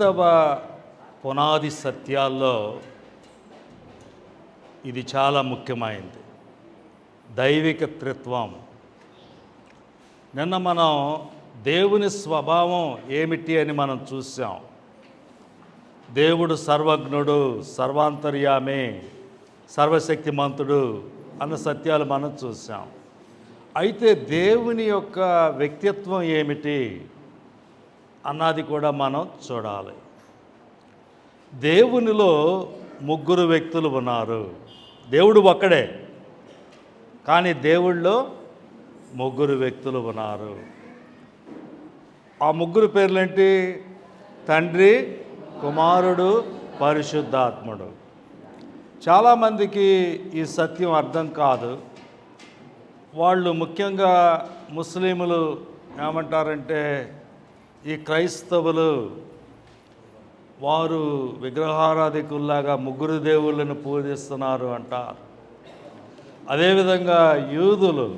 క్రైస్తవ పునాది సత్యాల్లో ఇది చాలా ముఖ్యమైనది దైవిక త్రిత్వం నిన్న మనం దేవుని స్వభావం ఏమిటి అని మనం చూసాం. దేవుడు సర్వజ్ఞుడు సర్వాంతర్యామి సర్వశక్తిమంతుడు అన్న సత్యాలు మనం చూసాం. అయితే దేవుని యొక్క వ్యక్తిత్వం ఏమిటి? అన్నది కూడా మనం చూడాలి. దేవునిలో ముగ్గురు వ్యక్తులు ఉన్నారు. దేవుడు ఒక్కడే. కానీ దేవుళ్ళో ముగ్గురు వ్యక్తులు ఉన్నారు. ఆ ముగ్గురు పేర్లేంటి? తండ్రి కుమారుడు పరిశుద్ధాత్ముడు. చాలామందికి ఈ సత్యం అర్థం కాదు. వాళ్ళు ముఖ్యంగా ముస్లింలు ఏమంటారంటే ఈ క్రైస్తవులు వారు విగ్రహారాధికుల్లాగా ముగ్గురు దేవుళ్ళను పూజిస్తున్నారు అంటారు అదేవిధంగా యూదులు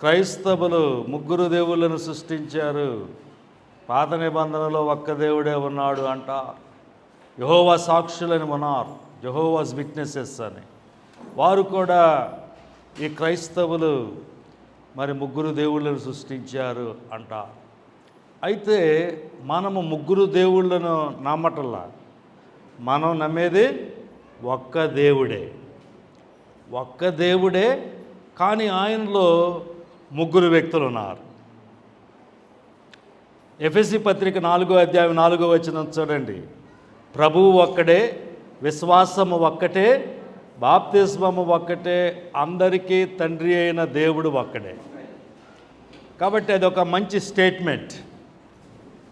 క్రైస్తవులు ముగ్గురు దేవుళ్ళను సృష్టించారు. పాత నిబంధనలో ఒక్క దేవుడే ఉన్నాడు అంట. యహోవా సాక్షులని ఉన్నారు. యహోవాస్ విట్నెసెస్ అని. వారు కూడా ఈ క్రైస్తవులు మరి ముగ్గురు దేవుళ్ళను సృష్టించారు అంటారు అయితే మనము ముగ్గురు దేవుళ్ళను నమ్మటల్లా మనం నమ్మేది ఒక్క దేవుడే. ఒక్క దేవుడే కానీ ఆయనలో ముగ్గురు వ్యక్తులు ఉన్నారు ఎఫ్ఎస్సి పత్రిక నాలుగో అధ్యాయం నాలుగో వచ్చిన చూడండి. ప్రభువు ఒక్కడే విశ్వాసము ఒక్కటే బాప్తిస్మము ఒక్కటే అందరికీ తండ్రి అయిన దేవుడు ఒక్కడే. కాబట్టి అది ఒక మంచి స్టేట్మెంట్.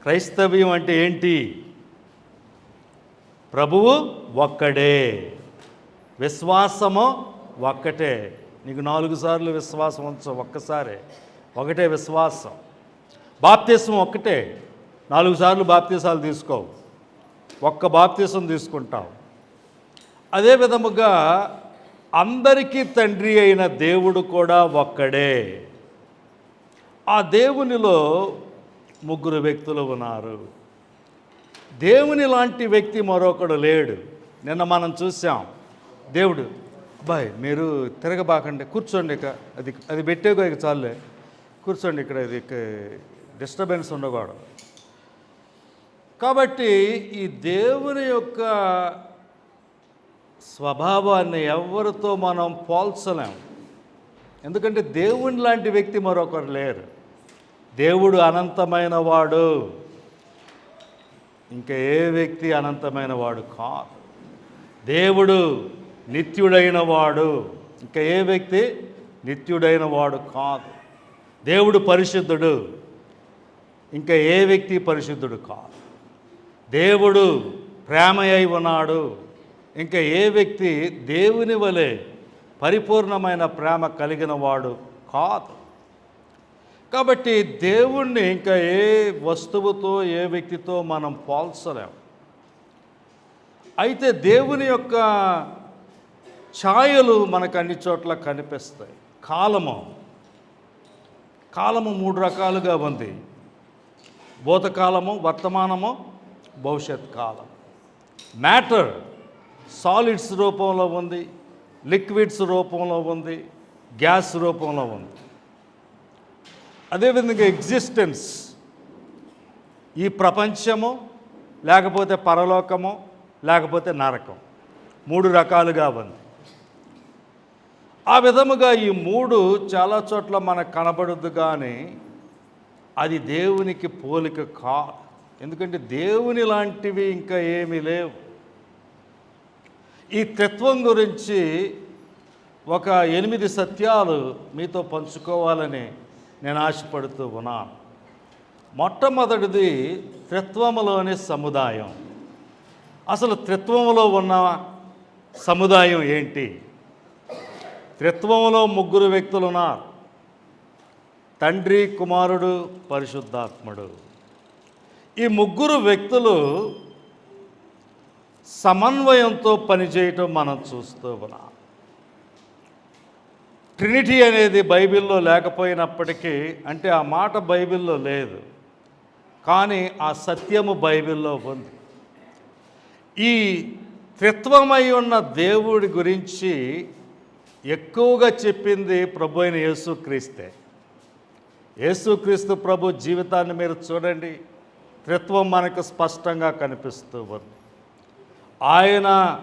క్రైస్తవ్యం అంటే ఏంటి? ప్రభువు ఒక్కడే. విశ్వాసము ఒక్కటే. నీకు నాలుగు సార్లు విశ్వాసం ఉంచు ఒక్కసారే. ఒకటే విశ్వాసం. బాప్తీసం ఒక్కటే. నాలుగు సార్లు బాప్తీసాలు తీసుకోవు. ఒక్క బాప్తీసం తీసుకుంటావు. అదే విధముగా అందరికీ తండ్రి అయిన దేవుడు కూడా ఒక్కడే. ఆ దేవునిలో ముగ్గురు వ్యక్తులు ఉన్నారు. దేవుని లాంటి వ్యక్తి మరొకడు లేడు. నిన్న మనం చూసాం. దేవుడు అబ్బాయి మీరు తిరగబాకండి కూర్చోండి ఇక అది అది పెట్టేగో ఇక చాలే కూర్చోండి ఇక్కడ ఇది డిస్టర్బెన్స్ ఉండకూడదు. కాబట్టి ఈ దేవుని యొక్క స్వభావాన్ని ఎవరితో మనం పోల్చలేం. ఎందుకంటే దేవుని లాంటి వ్యక్తి మరొకరు లేరు. దేవుడు అనంతమైన వాడు ఇంకా ఏ వ్యక్తి అనంతమైన వాడు కాదు. దేవుడు నిత్యుడైన వాడు ఇంకా ఏ వ్యక్తి నిత్యుడైన వాడు కాదు. దేవుడు పరిశుద్ధుడు. ఇంకా ఏ వ్యక్తి పరిశుద్ధుడు కాదు. దేవుడు ప్రేమ అయి ఉన్నాడు. ఇంకా ఏ వ్యక్తి దేవుని వలె పరిపూర్ణమైన ప్రేమ కలిగిన వాడు కాదు. కాబట్టి దేవుణ్ణి ఇంకా ఏ వస్తువుతో ఏ వ్యక్తితో మనం పోల్చలేం. అయితే దేవుని యొక్క ఛాయలు మనకు అన్ని చోట్ల కనిపిస్తాయి. కాలము. కాలము మూడు రకాలుగా ఉంది. భూతకాలము వర్తమానము భవిష్యత్ కాలం. మ్యాటర్ సాలిడ్స్ రూపంలో ఉంది లిక్విడ్స్ రూపంలో ఉంది గ్యాస్ రూపంలో ఉంది. అదేవిధంగా ఎగ్జిస్టెన్స్ ఈ ప్రపంచము లేకపోతే పరలోకము లేకపోతే నరకం. మూడు రకాలుగా ఉంది. ఆ విధముగా ఈ మూడు చాలా చోట్ల మనకు కనబడదు కానీ అది దేవునికి పోలిక కా ఎందుకంటే దేవుని లాంటివి ఇంకా ఏమీ లేవు. ఈ తత్వం గురించి ఒక ఎనిమిది సత్యాలు మీతో పంచుకోవాలని నేను ఆశపడుతూ ఉన్నాను. మొట్టమొదటిది త్రిత్వములోని సముదాయం. అసలు త్రిత్వములో ఉన్న సముదాయం ఏంటి? త్రిత్వంలో ముగ్గురు వ్యక్తులు ఉన్నారు. తండ్రి కుమారుడు పరిశుద్ధాత్ముడు. ఈ ముగ్గురు వ్యక్తులు సమన్వయంతో పనిచేయటం మనం చూస్తూ ఉన్నాం. ట్రినిటీ అనేది బైబిల్లో లేకపోయినప్పటికీ అంటే ఆ మాట బైబిల్లో లేదు. కానీ ఆ సత్యము బైబిల్లో ఉంది. ఈ త్రిత్వమై ఉన్న దేవుడి గురించి ఎక్కువగా చెప్పింది ప్రభు అయిన యేసుక్రీస్తే. యేసుక్రీస్తు ప్రభు జీవితాన్ని మీరు చూడండి. త్రిత్వం మనకు స్పష్టంగా కనిపిస్తూ ఉంది. ఆయన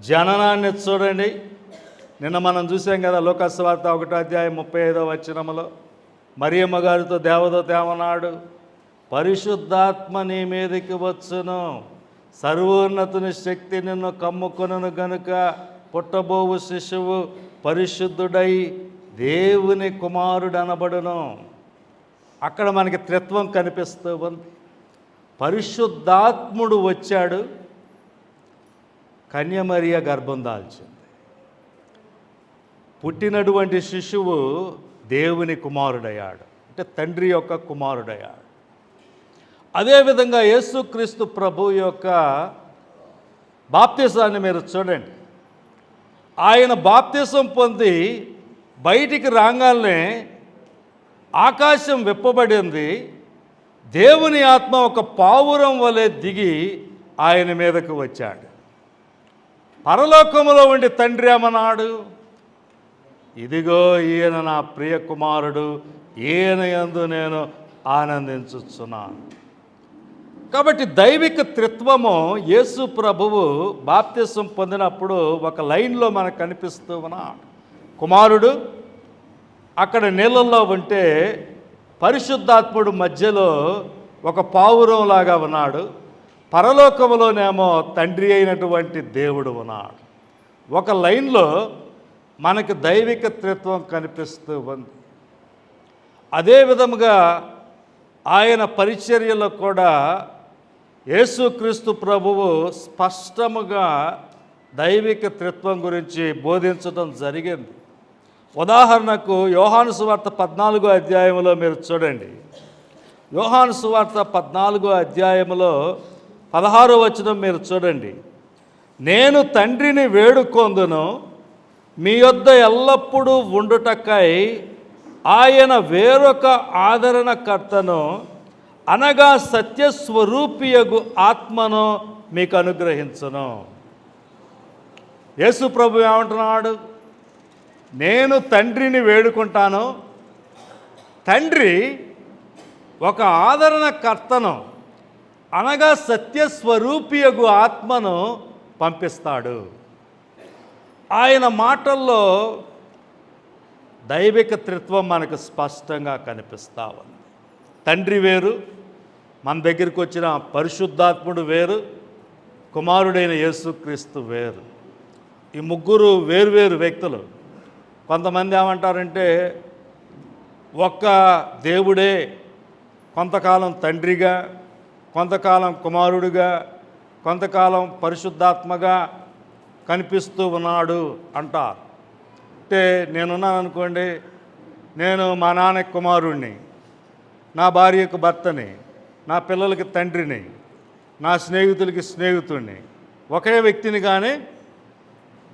జననాన్ని చూడండి. నిన్న మనం చూసాం కదా లోకస్వార్త ఒకటో అధ్యాయం ముప్పై ఐదో వచ్చినములో మరియమ్మ గారితో దేవదూత ఏమన్నాడు? పరిశుద్ధాత్మ నీ మీదకి వచ్చును. సర్వోన్నతుని శక్తి నిన్ను కమ్ముకొనను గనుక. పుట్టబోవు శిశువు పరిశుద్ధుడై దేవుని కుమారుడు అనబడును అక్కడ మనకి త్రిత్వం కనిపిస్తూ ఉంది. పరిశుద్ధాత్ముడు వచ్చాడు. కన్యమరియ గర్భం దాల్చింది. పుట్టినటువంటి శిశువు దేవుని కుమారుడయ్యాడు. అంటే తండ్రి యొక్క కుమారుడయ్యాడు. అదేవిధంగా యేసుక్రీస్తు ప్రభు యొక్క బాప్తిసాన్ని మీరు చూడండి. ఆయన బాప్తిసం పొంది బయటికి రాగానే ఆకాశం విప్పబడింది. దేవుని ఆత్మ ఒక పావురం వలె దిగి ఆయన మీదకు వచ్చాడు. పరలోకములో ఉండి తండ్రి ఏమన్నాడు? ఇదిగో ఈయన నా ప్రియ కుమారుడు ఈయన ఎందు నేను ఆనందించుచున్నాను. కాబట్టి దైవిక త్రిత్వము యేసు ప్రభువు బాప్తిసం పొందినప్పుడు ఒక లైన్లో మనకు కనిపిస్తూ ఉన్నాడు. కుమారుడు అక్కడ నీళ్ళల్లో ఉంటే పరిశుద్ధాత్ముడు మధ్యలో ఒక పావురంలాగా ఉన్నాడు. పరలోకములోనేమో తండ్రి అయినటువంటి దేవుడు ఉన్నాడు. ఒక లైన్లో మనకు దైవిక త్రిత్వం కనిపిస్తూ ఉంది. అదే విధముగా ఆయన పరిచర్యలో కూడా యేసుక్రీస్తు ప్రభువు స్పష్టముగా దైవిక త్రిత్వం గురించి బోధించడం జరిగింది. ఉదాహరణకు యోహాను సువార్త పద్నాలుగో అధ్యాయంలో మీరు చూడండి. యోహాను సువార్త పద్నాలుగో అధ్యాయంలో పదహారో వచనం మీరు చూడండి. నేను తండ్రిని వేడుకొందును మీ యొద్ద ఎల్లప్పుడూ ఉండుటకై ఆయన వేరొక ఆదరణకర్తను అనగా సత్యస్వరూపియగు ఆత్మను మీకు అనుగ్రహించను. యేసు ప్రభు ఏమంటున్నాడు? నేను తండ్రిని వేడుకుంటాను. తండ్రి ఒక ఆదరణకర్తను అనగా సత్యస్వరూపియగు ఆత్మను పంపిస్తాడు. ఆయన మాటల్లో దైవిక త్రిత్వం మనకు స్పష్టంగా కనిపిస్తా ఉంది. తండ్రి వేరు మన దగ్గరికి వచ్చిన పరిశుద్ధాత్ముడు వేరు కుమారుడైన యేసుక్రీస్తు వేరు. ఈ ముగ్గురు వేరువేరు వ్యక్తులు కొంతమంది ఏమంటారంటే ఒక్క దేవుడే కొంతకాలం తండ్రిగా కొంతకాలం కుమారుడిగా కొంతకాలం పరిశుద్ధాత్మగా కనిపిస్తూ ఉన్నాడు అంటారు అంటే నేనున్నాను అనుకోండి నేను మా నాన్న కుమారుణ్ణి నా భార్యకు భర్తని నా పిల్లలకి తండ్రిని నా స్నేహితులకి స్నేహితుడిని ఒకే వ్యక్తిని కానీ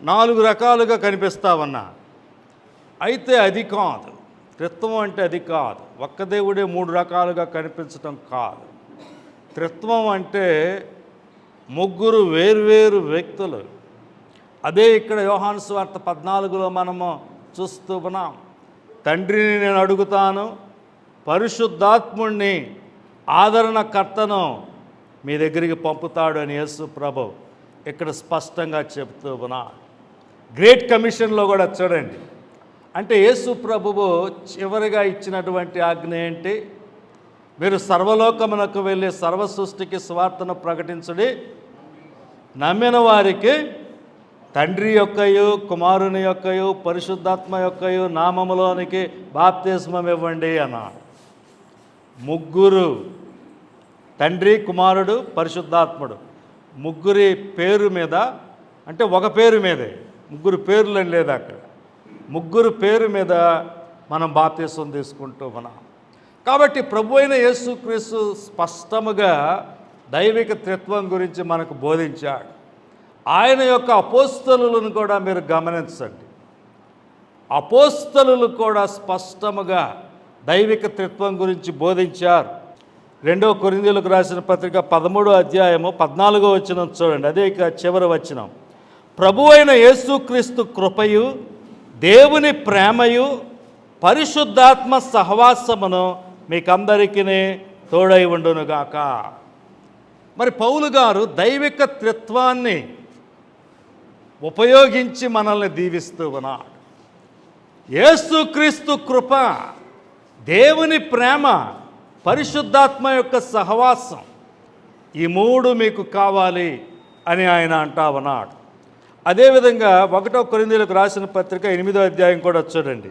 నాలుగు రకాలుగా కనిపిస్తా ఉన్నా. అయితే అది కాదు. త్రిత్వం అంటే అది కాదు. ఒక్క దేవుడే మూడు రకాలుగా కనిపించడం కాదు. త్రిత్వం అంటే ముగ్గురు వేర్వేరు వ్యక్తులు అదే ఇక్కడ యోహాను స్వార్త పద్నాలుగులో మనము చూస్తూ ఉన్నాం. తండ్రిని నేను అడుగుతాను పరిశుద్ధాత్ముణ్ణి ఆదరణకర్తను మీ దగ్గరికి పంపుతాడు అని యేసు ప్రభు ఇక్కడ స్పష్టంగా చెప్తూ ఉన్నా. గ్రేట్ కమిషన్లో కూడా చూడండి. అంటే యేసు ప్రభువు చివరిగా ఇచ్చినటువంటి ఆజ్ఞ ఏంటి? మీరు సర్వలోకమునకు వెళ్ళి సర్వ సృష్టికి స్వార్థను ప్రకటించడి నమ్మిన వారికి తండ్రి యొక్కయు కుమారుని యొక్కయు పరిశుద్ధాత్మ యొక్కయు నామములోనికి బాప్తిస్మం ఇవ్వండి అన్నాడు ముగ్గురు తండ్రి కుమారుడు పరిశుద్ధాత్ముడు. ముగ్గురి పేరు మీద అంటే ఒక పేరు మీదే. ముగ్గురు పేర్లు లేదు అక్కడ. ముగ్గురు పేరు మీద మనం బాప్తీసం తీసుకుంటూ ఉన్నాం. కాబట్టి ప్రభు అయిన యేసుక్రీస్తు స్పష్టముగా దైవిక త్రిత్వం గురించి మనకు బోధించాడు. ఆయన యొక్క అపోస్తలను కూడా మీరు గమనించండి. అపోస్తలు కూడా స్పష్టముగా దైవిక త్రిత్వం గురించి బోధించారు. రెండో కొరిందీలకు రాసిన పత్రిక పదమూడో అధ్యాయము పద్నాలుగో వచ్చిన చూడండి. అదే ఇక చివరి వచ్చిన ప్రభు అయిన యేసుక్రీస్తు కృపయు దేవుని ప్రేమయు పరిశుద్ధాత్మ సహవాసమును మీకందరికీ తోడై ఉండునుగాక. మరి పౌలు గారు దైవిక త్రిత్వాన్ని ఉపయోగించి మనల్ని దీవిస్తూ ఉన్నాడు యేసుక్రీస్తు కృప దేవుని ప్రేమ పరిశుద్ధాత్మ యొక్క సహవాసం ఈ మూడు మీకు కావాలి అని ఆయన అంటా ఉన్నాడు. అదేవిధంగా ఒకటో కొరిందీలకు రాసిన పత్రిక ఎనిమిదో అధ్యాయం కూడా చూడండి.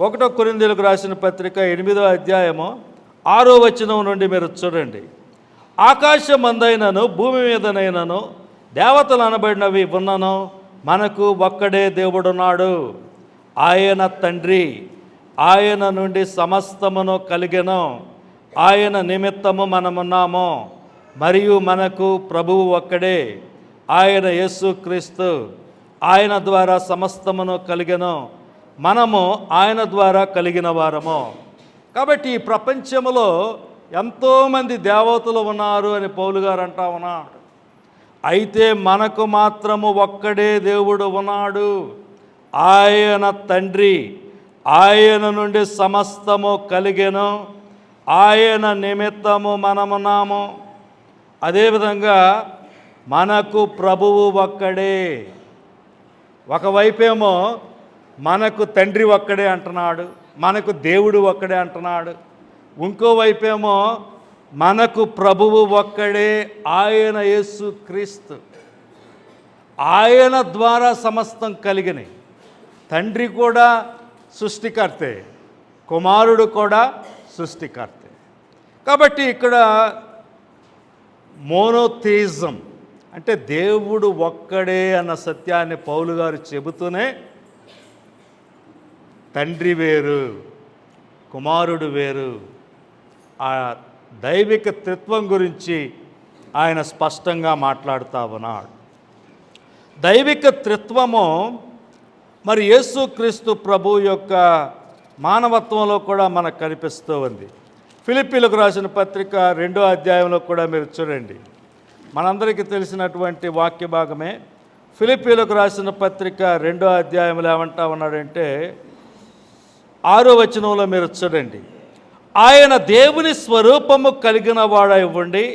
ఒకటో కొరిందీలకు రాసిన పత్రిక ఎనిమిదో అధ్యాయము ఆరో వచనం నుండి మీరు చూడండి. ఆకాశం అందైనను భూమి మీదనైనను దేవతలు అనబడినవి ఉన్నను మనకు ఒక్కడే దేవుడున్నాడు. ఆయన తండ్రి ఆయన నుండి సమస్తమును కలిగెను. ఆయన నిమిత్తము మనమున్నాము మరియు మనకు ప్రభువు ఒక్కడే ఆయన యేసుక్రీస్తు ఆయన ద్వారా సమస్తమును కలిగెను. మనము ఆయన ద్వారా కలిగిన వారము. కాబట్టి ఈ ప్రపంచంలో ఎంతోమంది దేవతలు ఉన్నారు అని పౌలు గారు అంటా ఉన్నాడు అయితే మనకు మాత్రము ఒక్కడే దేవుడు ఉన్నాడు. ఆయన తండ్రి ఆయన నుండి సమస్తము కలిగెను. ఆయన నిమిత్తము మనమున్నాము. అదేవిధంగా మనకు ప్రభువు ఒక్కడే. ఒకవైపేమో మనకు తండ్రి ఒక్కడే అంటున్నాడు మనకు దేవుడు ఒక్కడే అంటున్నాడు. ఇంకోవైపేమో మనకు ప్రభువు ఒక్కడే ఆయన యేసు క్రీస్తు. ఆయన ద్వారా సమస్తం కలిగినాయి. తండ్రి కూడా సృష్టికర్తే కుమారుడు కూడా సృష్టికర్తే. కాబట్టి ఇక్కడ మోనోథిజం అంటే దేవుడు ఒక్కడే అన్న సత్యాన్ని పౌలు గారు చెబుతూనే తండ్రి వేరు కుమారుడు వేరు ఆ దైవిక త్రిత్వం గురించి ఆయన స్పష్టంగా మాట్లాడుతా ఉన్నాడు. దైవిక త్రిత్వము మరి యేసుక్రీస్తు ప్రభు యొక్క మానవత్వంలో కూడా మనకు కనిపిస్తూ ఉంది. ఫిలిప్పీలకు రాసిన పత్రిక రెండో అధ్యాయంలో కూడా మీరు చూడండి. మనందరికీ తెలిసినటువంటి వాక్య భాగమే. ఫిలిప్పీలకు రాసిన పత్రిక రెండో అధ్యాయంలో ఏమంటా ఉన్నాడంటే ఆరో వచనంలో మీరు చూడండి. ఆయన దేవుని స్వరూపము కలిగిన వాడై ఉండి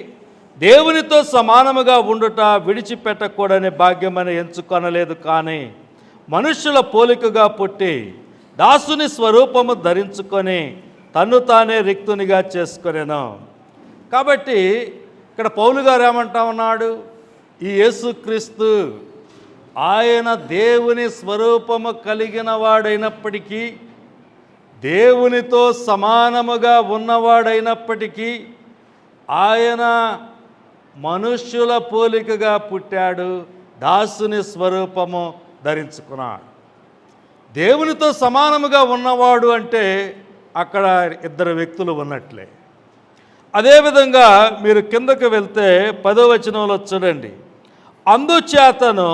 దేవునితో సమానముగా ఉండుట విడిచిపెట్టకూడని భాగ్యమని ఎంచుకొనలేదు కానీ మనుష్యుల పోలికగా పుట్టి దాసుని స్వరూపము ధరించుకొని తన్ను తానే రిక్తునిగా చేసుకునేను. కాబట్టి ఇక్కడ పౌలు గారు ఏమంటా ఉన్నాడు? ఈ యేసుక్రీస్తు ఆయన దేవుని స్వరూపము కలిగిన వాడైనప్పటికీ దేవునితో సమానముగా ఉన్నవాడైనప్పటికీ ఆయన మనుష్యుల పోలికగా పుట్టాడు దాసుని స్వరూపము ధరించుకున్నాడు. దేవునితో సమానముగా ఉన్నవాడు అంటే అక్కడ ఇద్దరు వ్యక్తులు ఉన్నట్లే. అదేవిధంగా మీరు కిందకు వెళ్తే పదో వచనంలో చూడండి. అందుచేతను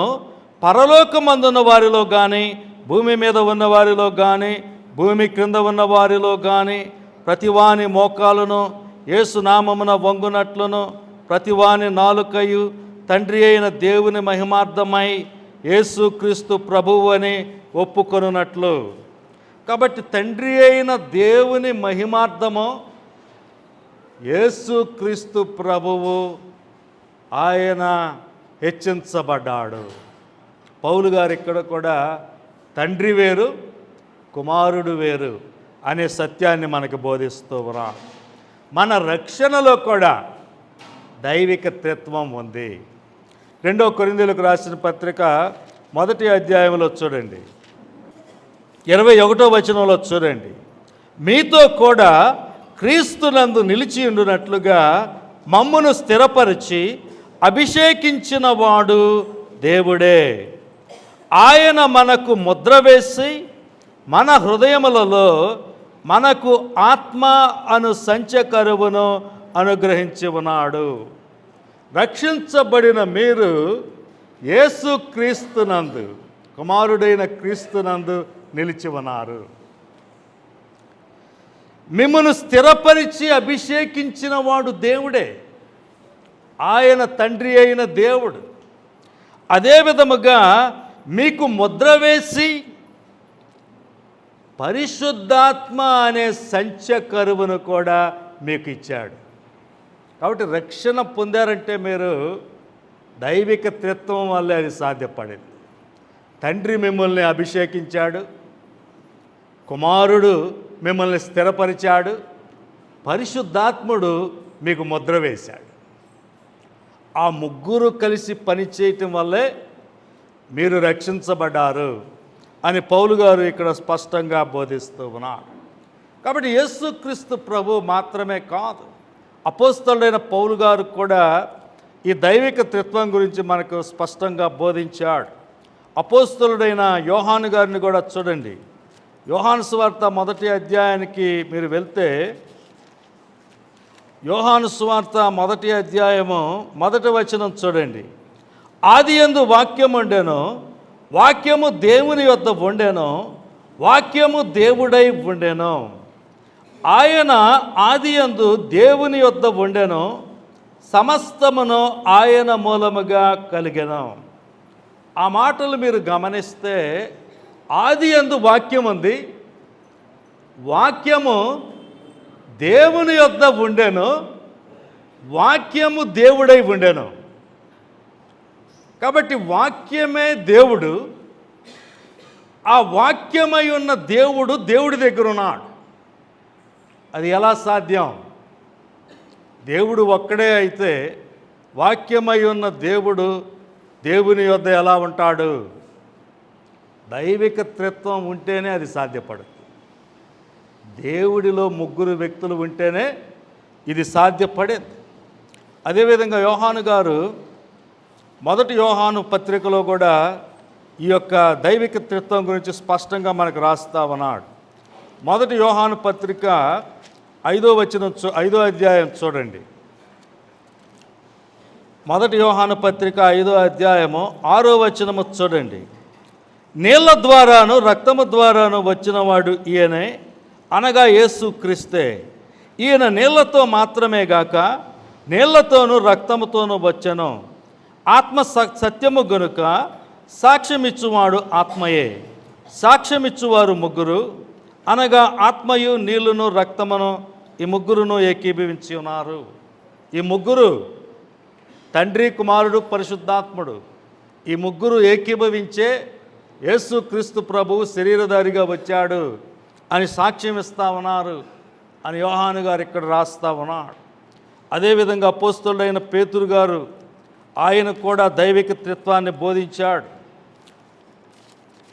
పరలోకమందున్న వారిలో కానీ భూమి మీద ఉన్న వారిలో కానీ భూమి క్రింద ఉన్న వారిలో కానీ ప్రతివాని మోకాలను ఏసునామమున వంగునట్లును ప్రతివాని నాలుకయు తండ్రి అయిన దేవుని మహిమార్థమై యేసుక్రీస్తు ప్రభువు అని ఒప్పుకొనున్నట్లు. కాబట్టి తండ్రి అయిన దేవుని మహిమార్థము యేసుక్రీస్తు ప్రభువు ఆయన హెచ్చించబడ్డాడు. పౌలు గారు ఇక్కడ కూడా తండ్రి వేరు కుమారుడు వేరు అనే సత్యాన్ని మనకు బోధిస్తూ ఉన్నా మన రక్షణలో కూడా దైవిక తత్వం ఉంది. రెండో కొరిందులకు రాసిన పత్రిక మొదటి అధ్యాయంలో చూడండి. ఇరవై ఒకటో వచనంలో చూడండి. మీతో కూడా క్రీస్తునందు నిలిచి ఉండునట్లుగా మమ్మును స్థిరపరిచి అభిషేకించిన వాడు దేవుడే. ఆయన మనకు ముద్ర వేసి మన హృదయములలో మనకు ఆత్మ అను సంచకరువును అనుగ్రహించి ఉన్నాడు. రక్షించబడిన మీరు యేసు క్రీస్తునందు కుమారుడైన క్రీస్తునందు నిలిచి ఉన్నారు. మిమ్మను స్థిరపరిచి అభిషేకించిన వాడు దేవుడే. ఆయన తండ్రి అయిన దేవుడు. అదే విధముగా మీకు ముద్ర వేసి పరిశుద్ధాత్మ అనే సంచ కరువును కూడా మీకు ఇచ్చాడు. కాబట్టి రక్షణ పొందారంటే మీరు దైవిక త్రిత్వం వల్లే అది సాధ్యపడింది. తండ్రి మిమ్మల్ని అభిషేకించాడు. కుమారుడు మిమ్మల్ని స్థిరపరిచాడు. పరిశుద్ధాత్ముడు మీకు ముద్ర వేశాడు. ఆ ముగ్గురు కలిసి పనిచేయటం వల్లే మీరు రక్షించబడ్డారు. అని పౌలు గారు ఇక్కడ స్పష్టంగా బోధిస్తూ ఉన్నారు. కాబట్టి యేసుక్రీస్తు ప్రభు మాత్రమే కాదు అపోస్తలుడైన పౌలు గారు కూడా ఈ దైవిక త్రిత్వం గురించి మనకు స్పష్టంగా బోధించాడు. అపోస్తలుడైన యోహాను గారిని కూడా చూడండి. యోహాను సువార్త మొదటి అధ్యాయానికి మీరు వెళ్తే యోహాను సువార్త మొదటి అధ్యాయము మొదటి వచనం చూడండి. ఆది ఎందు వాక్యం ఉండెను వాక్యము దేవుని యొద్ద ఉండెను వాక్యము దేవుడై ఉండెను ఆయన ఆది అందు దేవుని యొద్ద ఉండెను సమస్తమును ఆయన మూలముగా కలిగెను. ఆ మాటలు మీరు గమనిస్తే ఆది అందు వాక్యం ఉంది. వాక్యము దేవుని యొద్ద ఉండెను వాక్యము దేవుడై ఉండెను. కాబట్టి వాక్యమే దేవుడు. ఆ వాక్యమై ఉన్న దేవుడు దేవుడి దగ్గర ఉన్నాడు. అది ఎలా సాధ్యం? దేవుడు ఒక్కడే అయితే వాక్యమై ఉన్న దేవుడు దేవుని యొద్ద ఎలా ఉంటాడు? దైవిక త్రిత్వం ఉంటేనే అది సాధ్యపడుతుంది దేవుడిలో ముగ్గురు వ్యక్తులు ఉంటేనే ఇది సాధ్యపడేది. అదేవిధంగా యోహాను గారు మొదటి యోహాను పత్రికలో కూడా ఈ యొక్క దైవిక త్రిత్వం గురించి స్పష్టంగా మనకు రాస్తా ఉన్నాడు. మొదటి యోహాను పత్రిక ఐదో వచ్చిన ఐదో అధ్యాయం చూడండి. మొదటి యోహాను పత్రిక ఐదో అధ్యాయము ఆరో వచనము చూడండి. నీళ్ళ ద్వారాను రక్తము ద్వారాను వచ్చినవాడు ఈయనే అనగా యేసు క్రిస్తే. ఈయన నీళ్ళతో మాత్రమే గాక నీళ్ళతోనూ రక్తముతోనూ వచ్చను. ఆత్మ సత్యము గనుక సాక్ష్యమిచ్చువాడు ఆత్మయే. సాక్ష్యమిచ్చువారు ముగ్గురు అనగా ఆత్మయు నీళ్ళును రక్తమును ఈ ముగ్గురును ఏకీభవించి ఉన్నారు. ఈ ముగ్గురు తండ్రి కుమారుడు పరిశుద్ధాత్ముడు. ఈ ముగ్గురు ఏకీభవించే యేసు క్రీస్తు ప్రభువు శరీరధారిగా వచ్చాడు అని సాక్ష్యం ఇస్తా ఉన్నారు అని యోహాను గారు ఇక్కడ రాస్తా ఉన్నాడు. అదేవిధంగా అపోస్తుడైన పేతురు గారు ఆయన కూడా దైవిక త్రిత్వాన్ని బోధించాడు.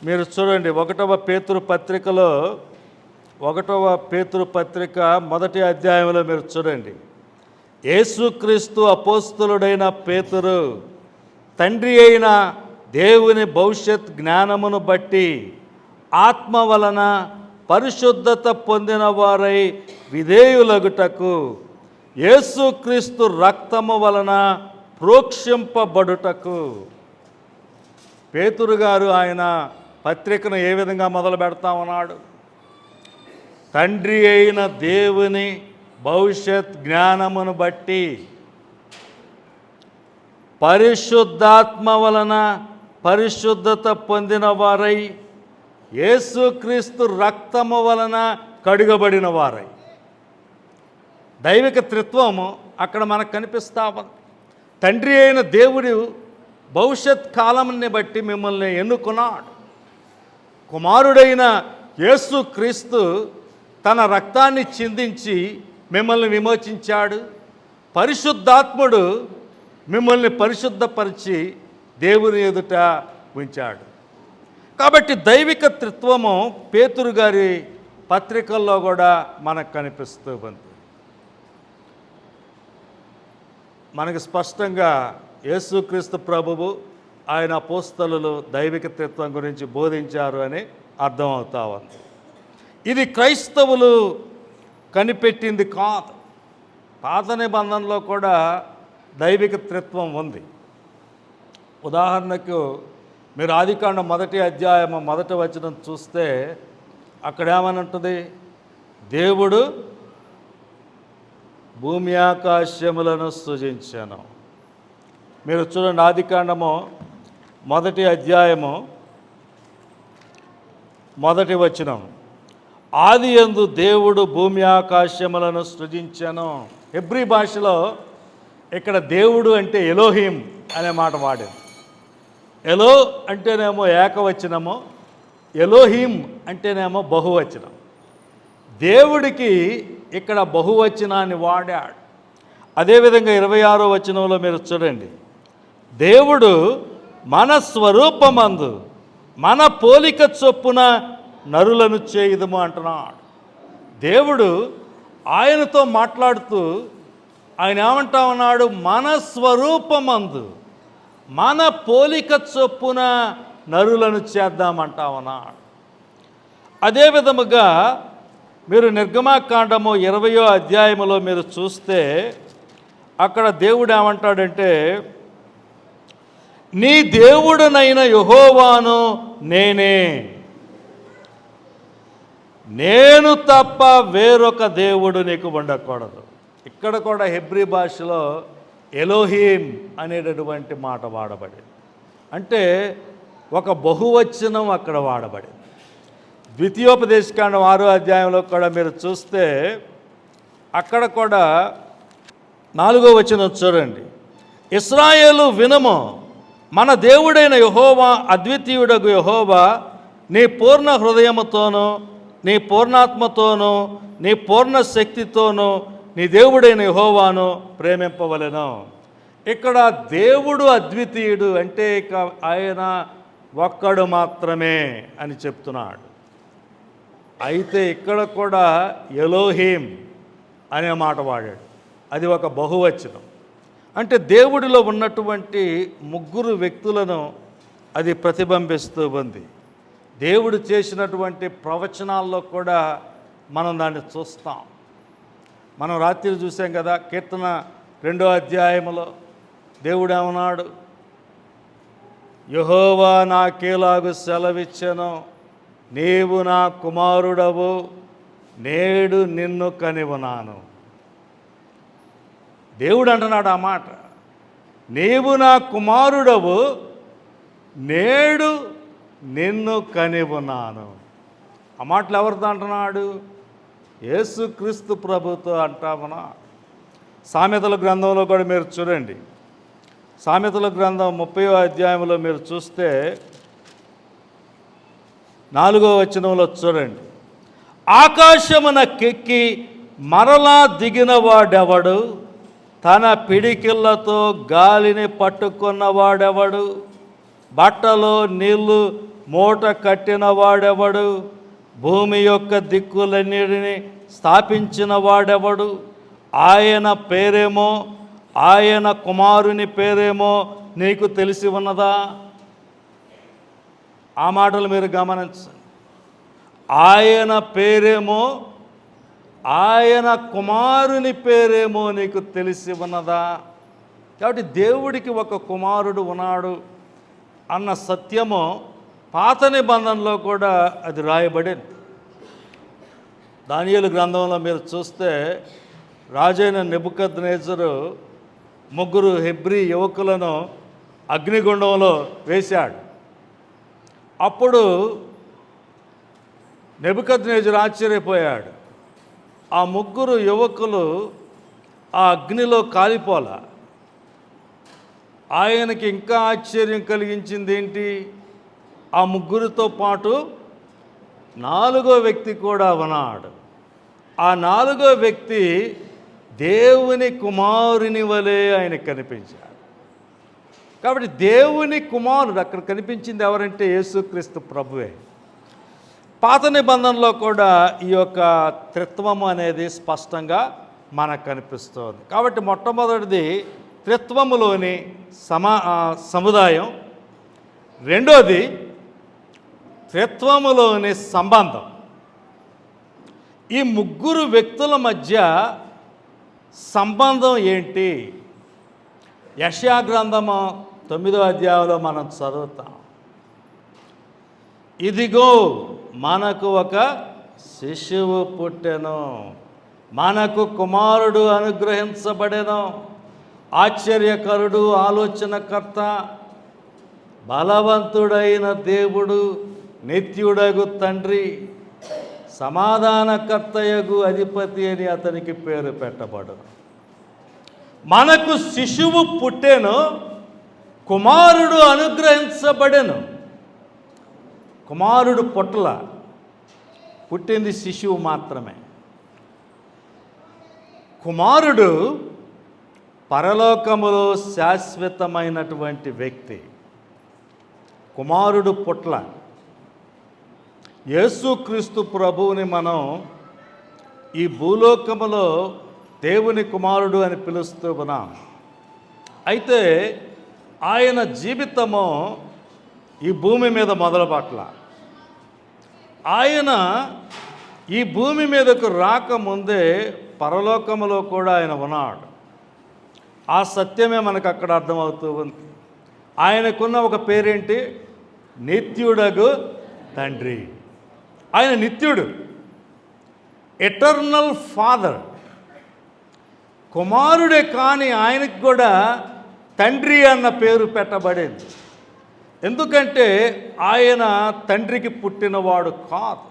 మీరు చూడండి ఒకటవ పేతురు పత్రికలో ఒకటవ పేతురు పత్రిక మొదటి అధ్యాయంలో మీరు చూడండి. యేసుక్రీస్తు అపోస్తులుడైన పేతురు తండ్రి అయిన దేవుని భవిష్యత్ జ్ఞానమును బట్టి ఆత్మ వలన పరిశుద్ధత పొందిన వారై విధేయులగుటకు యేసుక్రీస్తు రక్తము వలన ప్రోక్షింపబడుటకు. పేతురు గారు ఆయన పత్రికను ఏ విధంగా మొదలు పెడతా ఉన్నాడు? తండ్రి అయిన దేవుని భవిష్యత్ జ్ఞానమును బట్టి పరిశుద్ధాత్మ వలన పరిశుద్ధత పొందిన వారై యేసుక్రీస్తు రక్తము వలన కడుగబడిన వారై. దైవిక త్రిత్వము అక్కడ మనకు కనిపిస్తా ఉంది. తండ్రి అయిన దేవుడు భవిష్యత్ కాలంని బట్టి మిమ్మల్ని ఎన్నుకున్నాడు. కుమారుడైన యేసు క్రీస్తు తన రక్తాన్ని చిందించి మిమ్మల్ని విమోచించాడు. పరిశుద్ధాత్ముడు మిమ్మల్ని పరిశుద్ధపరిచి దేవుని ఎదుట ఉంచాడు. కాబట్టి దైవిక త్రిత్వము పేతురు గారి పత్రికల్లో కూడా మనకు కనిపిస్తూ ఉంది. మనకి స్పష్టంగా యేసుక్రీస్తు ప్రభువు ఆయన పోస్తలు దైవిక తత్వం గురించి బోధించారు అని అర్థమవుతా ఉంది. ఇది క్రైస్తవులు కనిపెట్టింది కాదు. పాత నిబంధనలో కూడా దైవిక త్రిత్వం ఉంది. ఉదాహరణకు మీరు ఆదికాండం మొదటి అధ్యాయం మొదటి వచనం చూస్తే అక్కడ ఏమని ఉంటుంది? దేవుడు భూమి ఆకాశములను సృజించాను. మీరు చూడండి ఆదికాండము మొదటి అధ్యాయము మొదటి వచనం. ఆది యందు దేవుడు భూమి ఆకాశములను సృజించాను. హెబ్రి భాషలో ఇక్కడ దేవుడు అంటే ఎలోహీం అనే మాట వాడింది ఎలో అంటేనేమో ఏకవచనము ఎలోహీం అంటేనేమో బహువచనం. దేవుడికి ఇక్కడ బహువచనాన్ని వాడాడు. అదేవిధంగా ఇరవై ఆరో వచనంలో మీరు చూడండి. దేవుడు మన స్వరూపమందు మన పోలిక చొప్పున నరులను చేయుదము అంటున్నాడు. దేవుడు ఆయనతో మాట్లాడుతూ ఆయన ఏమంటా ఉన్నాడు? మన స్వరూపమందు మన పోలిక చొప్పున నరులను చేద్దామంటా ఉన్నాడు. అదే విధముగా మీరు నిర్గమాకాండము ఇరవయో అధ్యాయములో మీరు చూస్తే అక్కడ దేవుడు ఏమంటాడంటే నీ దేవుడునైన యహోవాను నేనే. నేను తప్ప వేరొక దేవుడు నీకు ఉండకూడదు. ఇక్కడ కూడా హెబ్రి భాషలో ఎలోహీం అనేటటువంటి మాట వాడబడింది. అంటే ఒక బహువచనం అక్కడ వాడబడింది. ద్వితీయోపదేశకాండం ఆరో అధ్యాయంలో కూడా మీరు చూస్తే అక్కడ కూడా నాలుగో వచ్చిన చూడండి. ఇస్రాయేలు వినము మన దేవుడైన యహోవా అద్వితీయుడగు యహోవా నీ పూర్ణ హృదయముతోనూ నీ పూర్ణాత్మతోనూ నీ పూర్ణ శక్తితోనూ నీ దేవుడైన యహోవాను ప్రేమింపవలెను. ఇక్కడ దేవుడు అద్వితీయుడు అంటే ఇక ఆయన ఒక్కడు మాత్రమే అని చెప్తున్నాడు. అయితే ఇక్కడ కూడా ఎలోహీం అనే మాట వాడాడు. అది ఒక బహువచనం. అంటే దేవుడిలో ఉన్నటువంటి ముగ్గురు వ్యక్తులను అది ప్రతిబింబిస్తూ ఉంది. దేవుడు చేసినటువంటి ప్రవచనాల్లో కూడా మనం దాన్ని చూస్తాం. మనం రాత్రి చూసాం కదా కీర్తన రెండో అధ్యాయములో దేవుడు ఏమన్నాడు యహోవా నాకేలాగు సెలవిచ్చెను. నీవు నా కుమారుడవు నేడు నిన్ను కనివనాను. దేవుడు అంటున్నాడు ఆ మాట. నీవు నా కుమారుడవు నేడు నిన్ను కనివున్నాను ఆ మాటలు ఎవరితో అంటున్నాడు? యేసుక్రీస్తు ప్రభుతో అంటామనా. సామెతల గ్రంథంలో కూడా మీరు చూడండి. సామెతల గ్రంథం ముప్పై అధ్యాయంలో మీరు చూస్తే నాలుగో వచనంలో చూడండి. ఆకాశమున కెక్కి మరలా దిగిన వాడెవడు? తన పిడికిళ్ళతో గాలిని పట్టుకున్న వాడెవడు? బట్టలో నీళ్ళు మూట కట్టిన వాడెవడు? భూమి యొక్క దిక్కులన్నిటిని స్థాపించిన వాడెవడు? ఆయన పేరేమో ఆయన కుమారుని పేరేమో నీకు తెలిసి ఉన్నదా? ఆ మాటలు మీరు గమనించండి. ఆయన పేరేమో ఆయన కుమారుని పేరేమో నీకు తెలిసి ఉన్నదా? కాబట్టి దేవుడికి ఒక కుమారుడు ఉన్నాడు అన్న సత్యము పాత నిబంధనలో కూడా అది రాయబడింది. దానియలు గ్రంథంలో మీరు చూస్తే రాజైన నెబుకద్ నేజరు ముగ్గురు హెబ్రి యువకులను అగ్నిగుండంలో వేశాడు. అప్పుడు నెబుకద్ ఆశ్చర్యపోయాడు. ఆ ముగ్గురు యువకులు ఆ అగ్నిలో కాలిపోలా. ఆయనకి ఇంకా ఆశ్చర్యం కలిగించింది ఏంటి? ఆ ముగ్గురితో పాటు నాలుగో వ్యక్తి కూడా ఉన్నాడు. ఆ నాలుగో వ్యక్తి దేవుని కుమారుని వలె ఆయన కనిపించాడు. కాబట్టి దేవుని కుమారుడు అక్కడ కనిపించింది ఎవరంటే యేసుక్రీస్తు ప్రభువే. పాత నిబంధనలో కూడా ఈ యొక్క త్రిత్వము అనేది స్పష్టంగా మనకు కనిపిస్తుంది. కాబట్టి మొట్టమొదటిది త్రిత్వములోని సమా సముదాయం. రెండోది త్రిత్వములోని సంబంధం. ఈ ముగ్గురు వ్యక్తుల మధ్య సంబంధం ఏంటి? యశా గ్రంథము తొమ్మిదో అధ్యాయంలో మనం చదువుతాం. ఇదిగో మనకు ఒక శిశువు పుట్టెను. మనకు కుమారుడు అనుగ్రహించబడెను. ఆశ్చర్యకరుడు ఆలోచనకర్త బలవంతుడైన దేవుడు నిత్యుడగు తండ్రి సమాధానకర్తయగు అధిపతి అని అతనికి పేరు పెట్టబడు మనకు శిశువు పుట్టెను కుమారుడు అనుగ్రహించబడెను. కుమారుడు పుట్టల పుట్టింది శిశువు మాత్రమే. కుమారుడు పరలోకములో శాశ్వతమైనటువంటి వ్యక్తి. కుమారుడు పుట్ల. యేసుక్రీస్తు ప్రభువుని మనం ఈ భూలోకములో దేవుని కుమారుడు అని పిలుస్తూ ఉన్నాం. అయితే ఆయన జీవితము ఈ భూమి మీద మొదలుపట్ల ఆయన ఈ భూమి మీదకు రాకముందే పరలోకములో కూడా ఆయన ఉన్నాడు. ఆ సత్యమే మనకు అక్కడ అర్థమవుతూ ఉంది. ఆయనకున్న ఒక పేరేంటి? నిత్యుడగు తండ్రి. ఆయన నిత్యుడు. ఎటర్నల్ ఫాదర్ కుమారుడే కానీ ఆయనకు కూడా తండ్రి అన్న పేరు పెట్టబడింది. ఎందుకంటే ఆయన తండ్రికి పుట్టినవాడు కాదు.